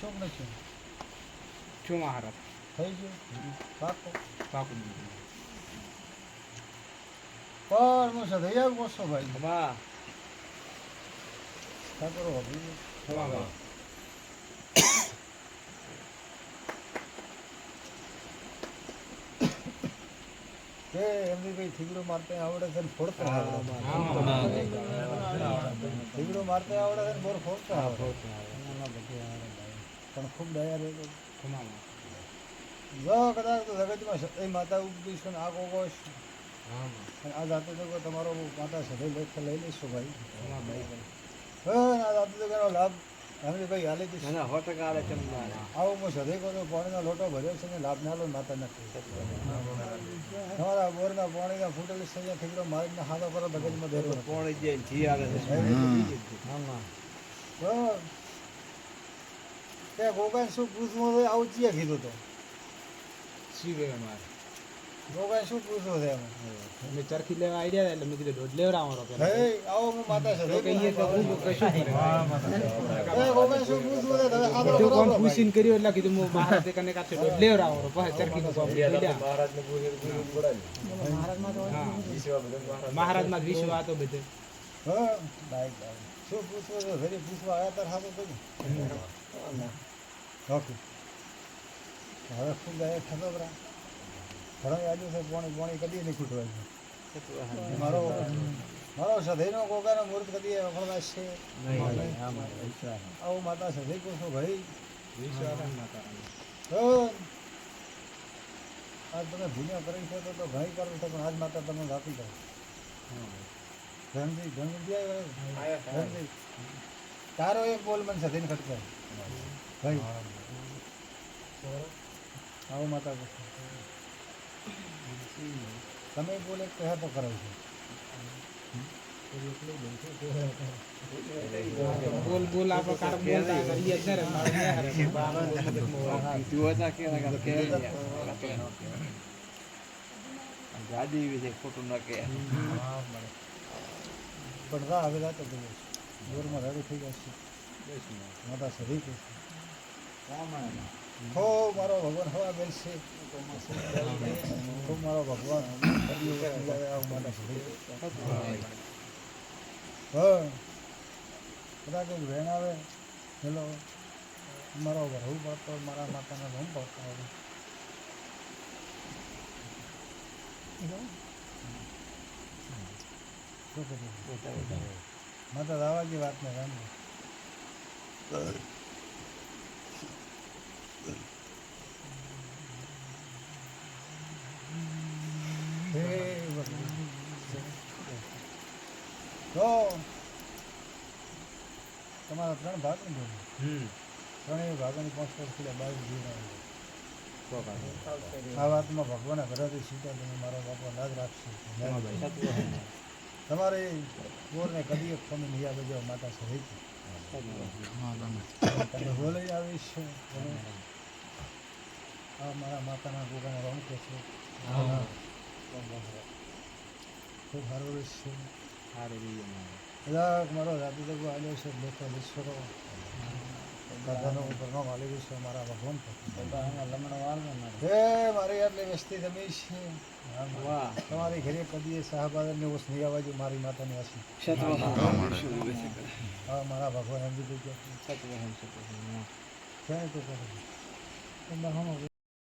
શું નથી શું મહારાજ. થઈ ગયું? પાકો. બાપુ પણ હું સદાઈ આવું ભાઈ. વાહ. ઠાકોરો ભાભી વાહ વાહ. કે એમની ભાઈ થીગડો મારતે આવડે છે ને ફોડતે આવડે. થીગડો મારતે આવડે છે ને બોર ફોડતે આવડે. પણ ખૂબ દયા તમામ. જો કદાચ તો જગતમાં સતય માતા ઉપદીશ અને આ કોકોશ આ જાતે તો તમારો માતા સદય લેખ લઈ લઈશું ભાઈ. ભાઈ. હા આ જાતે તો લાભ એમની ભાઈ હાલે ના, સો ટકા આવે છે આવો હું સદય કહું પાણીનો લોટો ભર્યો છે ને લાભ ના લો માતા નથી તમારા બોરના પાણીના ફૂટેલી સૈયા ઠીકરો મારીને હાથો કરો ભગતમાં ધરો. પાણી જે જી આવે છે. તે ગોગાને શું પૂછવું છે આવું ચિયા કીધું તો શી કહેવાય મારે? ગોગાને શું પૂછવું છે અમે ચરખી લેવા આઈ હતા એટલે મેં કીધું દોઢ લેવડાવવાનો પેલા. હે આવો હું માતા છે તો કહીએ તો હું કશું કરે. એ ગોગાને શું પૂછવું છે તમે આ તો બધું ભાઈ. પૂછીને કર્યો એટલે કીધું હું મહારાજ તે કને કાચે દોઢ લેવડાવવાનો પછી ચરખીનું કામ લઈ લ્યા. હા. મહારાજમાં જ વિશ્વ હતો બધે હા બાઈક. શું પૂછવું છે ફરી પૂછવા આવ્યા તાર હાથો તો ઓકે. હવે ખૂબ દયા થતો બરા ઘણો યાદ છે પોણી પોણી કદી નહીં ખૂટવા મારો મારો સધઈનો કોકાનો મૂર્ત કદી વખણાશ છે? આવું માતા સધઈ કહું છું ભાઈ. આજ તમે ભૂલ્યા કરી છે તો ઘણી કરવું છે પણ આજ માતા તમે આપી દો ધનજી ધનજી તારો એક બોલ મને સધીને ખટકાય. ભાઈ. આવો માતા તમે બોલે કહે તો કરો છો. બોલ બોલ બોલતા કરીએ જ ને. પણ રા હવે રાતો દિવસ બોરમાં રેડી થઈ જશે માતા સધી કહેશે હો મારો ભગવાન હવા બેસશે હો મારો ભગવાન બધા એક વેણ આવે, હેલો, મારો વહુ પાડતો મારા માતાને રમ પાડતો આવે માતા દાવાજી વાત ને રામ હે ભગવાન. તો તમારા ત્રણ ભાગ ને હમ. ત્રણેય ભાગોની પાંચ વર્ષ પહેલા બાવીસ જીવન આ વાતમાં ભગવાનના ઘરેથી સીધા તમે મારા બાપા લાજ રાખશે. તમારે બોરને કદી એક તમે નહીં આવે બજાવ માતા સહિત તમે. બોલાઈ આવીશ આ મારા માતાના ગોગાના રંગ છે. હા. ખૂબ સારું રહીશ છે સારું રહીએ મારે. કદાચ મારો જાતિ દગો આવ્યો છે લેખો લીશ્વરો દાદાનો ઉપર નો માલી છે મારા ભગવાન હે મારી આટલી વસ્તી તમે છે વાહ. તમારી ઘરે કદી શાહબાદને ઓસ નહીં આવવા જો મારી માતાની આશી હા મારા ભગવાન એમ દીધું કે. ક્યાંય તો કરે